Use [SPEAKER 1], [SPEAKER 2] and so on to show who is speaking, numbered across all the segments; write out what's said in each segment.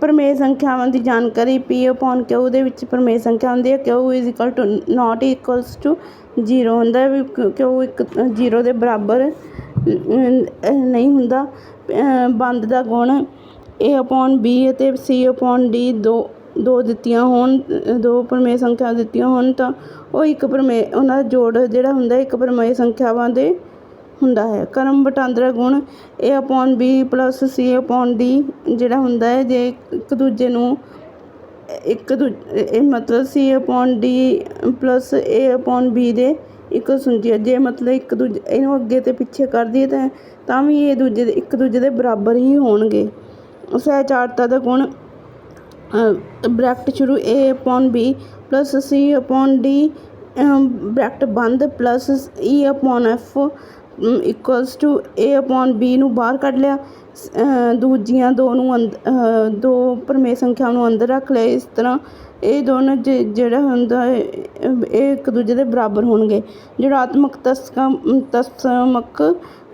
[SPEAKER 1] ਪਰਮੇਯ ਸੰਖਿਆਵਾਂ ਦੀ ਜਾਣਕਾਰੀ p q ਦੇ ਵਿੱਚ ਪਰਮੇਯ ਸੰਖਿਆ ਹੁੰਦੀ ਹੈ? q not equals to 0 ਹੁੰਦਾ ਹੈ? ਵੀ q ਇੱਕ 0 ਦੇ ਬਰਾਬਰ ਨਹੀਂ ਹੁੰਦਾ? ਬੰਦ ਦਾ ਗੁਣ a b ਅਤੇ c d ਦੋ ਦੋ ਦਿੱਤੀਆਂ ਹੋਣ, ਦੋ ਪਰਮੇਯ ਸੰਖਿਆ ਦਿੱਤੀਆਂ ਹੋਣ ਤਾਂ ਉਹ ਇੱਕ ਪਰਮੇ ਉਹਨਾਂ ਦਾ ਜੋੜ ਜਿਹੜਾ ਹੁੰਦਾ ਇੱਕ ਪਰਮੇਯ ਸੰਖਿਆਵਾਂ ਦੇ ਹੁੰਦਾ ਹੈ। ਕਰਮ ਵਟਾਂਦਰਾ ਗੁਣ A upon B plus C upon D ਜਿਹੜਾ ਹੁੰਦਾ ਹੈ, ਜੇ ਇੱਕ ਦੂਜੇ ਨੂੰ ਇੱਕ ਦੂ, ਇਹ ਮਤਲਬ C upon D plus A upon B ਦੇ ਇਕੁਅਲ ਹੁੰਦੀ ਹੈ। ਜੇ ਮਤਲਬ ਇੱਕ ਦੂਜੇ, ਇਹਨੂੰ ਅੱਗੇ ਤੇ ਪਿੱਛੇ ਕਰ ਦਈਏ ਤਾਂ ਤਾਂ ਵੀ ਇਹ ਦੂਜੇ ਦੇ, ਇੱਕ ਦੂਜੇ ਦੇ ਬਰਾਬਰ ਹੀ ਹੋਣਗੇ। ਸਹਿਚਾਰਤਾ ਦਾ ਗੁਣ ਬ੍ਰੈਕਟ ਸ਼ੁਰੂ A upon B plus C upon D bracket ਬੰਦ plus E upon F equals to A upon B ਨੂੰ ਬਾਹਰ ਕੱਢ ਲਿਆ ਦੂਜੀਆਂ ਦੋ ਨੂੰ ਅੰਦ- ਦੋ ਪ੍ਰਮੇୟ ਸੰਖਿਆ ਨੂੰ ਅੰਦਰ ਰੱਖ ਲਿਆ ਇਸ ਤਰ੍ਹਾਂ ਇਹ ਦੋਨੋਂ ਜ- ਜਿਹੜਾ ਹੁੰਦਾ ਇਹ ਇੱਕ ਦੂਜੇ ਦੇ ਬਰਾਬਰ ਹੋਣਗੇ। ਜੁੜਾਤਮਕ ਤਸਕਮ ਤਸਮਕ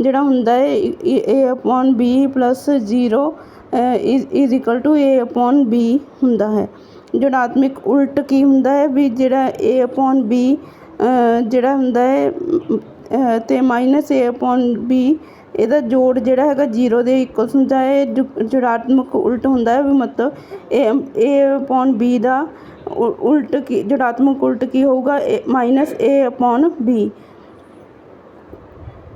[SPEAKER 1] ਜਿਹੜਾ ਹੁੰਦਾ ਹੈ A upon B plus zero is equal to A upon B ਹੁੰਦਾ ਹੈ। ਜੁੜਾਤਮਕ ਉਲਟ ਕੀ ਹੁੰਦਾ ਹੈ ਵੀ ਜਿਹੜਾ ਏ ਅਪੋਨ ਬੀ ਜਿਹੜਾ ਹੁੰਦਾ ਹੈ ਤੇ ਮਾਈਨਸ ਏ ਅਪੋਨ ਬੀ ਇਹਦਾ ਜੋੜ ਜਿਹੜਾ ਹੈਗਾ ਜ਼ੀਰੋ ਦੇ ਇਕੁਅਲ ਹੁੰਦਾ ਹੈ ਜੜਾਤਮਕ ਉਲਟ ਹੁੰਦਾ ਹੈ ਵੀ ਮਤਲਬ ਏ ਏ ਅਪੋਨ ਬੀ ਦਾ ਉਲਟ ਕੀ, ਜੜਾਤਮਕ ਉਲਟ ਕੀ ਹੋਊਗਾ? ਮਾਈਨਸ ਏ ਅਪੋਨ ਬੀ